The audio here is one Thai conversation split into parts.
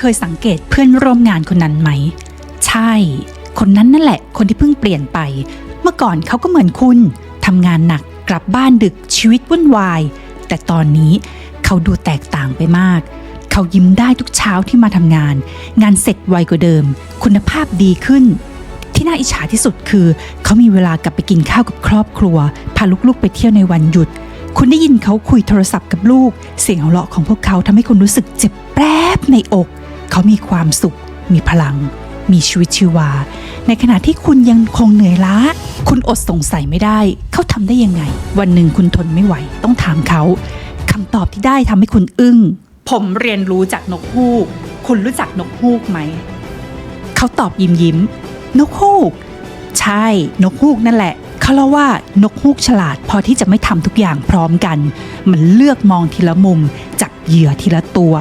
เคยสังเกตเพื่อนร่วมงานคนนั้นไหม ใช่ คนนั้นนั่นแหละ คนที่เพิ่งเปลี่ยนไป เมื่อก่อนเขาก็เหมือนคุณทำงานหนักกลับบ้านดึกชีวิตวุ่นวาย แต่ตอนนี้เขาดูแตกต่างไปมาก เขายิ้มได้ทุกเช้าที่มาทำงาน งานเสร็จไวกว่าเดิม คุณภาพดีขึ้น ที่น่าอิจฉาที่สุดคือ เขามีเวลากลับไปกินข้าวกับครอบครัว พาลูกๆไปเที่ยวในวันหยุด คุณได้ยินเขาคุยโทรศัพท์กับลูก เสียงหัวเราะของพวกเขาทำให้คุณรู้สึกเจ็บแปรบในอก เขามีความสุข มีพลัง มีชีวิตชีวา ในขณะที่คุณยังคงเหนื่อยล้า คุณอดสงสัยไม่ได้ เขาทำได้ยังไง วันหนึ่งคุณทนไม่ไหว ต้องถามเขาคำตอบที่ได้ทำให้คุณอึ้ง ผมเรียนรู้จากนกฮูก คุณรู้จักนกฮูกไหม เขาตอบยิ้มยิ้ม นกฮูก ใช่ นกฮูกนั่นแหละเขาเล่าว่านกฮูกฉลาดพอที่จะไม่ทำทุกอย่างพร้อมกัน มันเลือกมองทีละมุมจับเหยื่อทีละตัว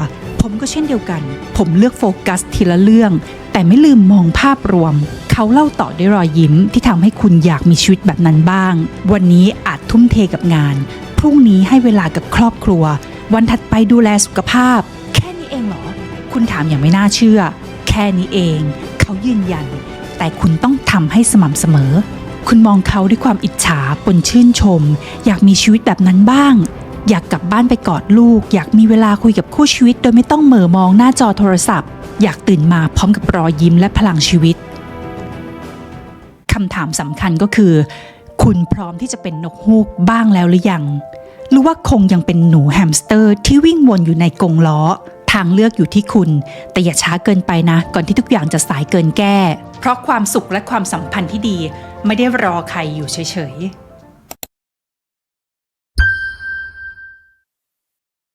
ผมก็เช่นเดียวกัน ผมเลือกโฟกัสทีละเรื่อง แต่ไม่ลืมมองภาพรวม เขาเล่าต่อด้วยรอยยิ้มที่ทำให้คุณอยากมีชีวิตแบบนั้นบ้าง วันนี้อาจทุ่มเทกับงาน พรุ่งนี้ให้เวลากับครอบครัว วันถัดไปดูแลสุขภาพ แค่นี้เองเหรอ คุณถามอย่างไม่น่าเชื่อ แค่นี้เอง เขายืนยัน แต่คุณต้องทำให้สม่ำเสมอ คุณมองเขาด้วยความอิจฉาปนชื่นชม อยากมีชีวิตแบบนั้นบ้าง อยากกลับบ้านไปกอดลูก อยากมีเวลาคุยกับคู่ชีวิต โดยไม่ต้องเหม่อมองหน้าจอโทรศัพท์ อยากตื่นมาพร้อมกับรอยยิ้มและพลังชีวิตคำถามสำคัญก็คือ คุณพร้อมที่จะเป็นนกฮูกบ้างแล้วหรือยัง หรือว่าคงยังเป็นหนูแฮมสเตอร์ที่วิ่งวนอยู่ในกรงล้อ ทางเลือกอยู่ที่คุณ แต่อย่าช้าเกินไปนะ ก่อนที่ทุกอย่างจะสายเกินแก้ เพราะความสุขและความสัมพันธ์ที่ดี ไม่ได้รอใครอยู่เฉยๆ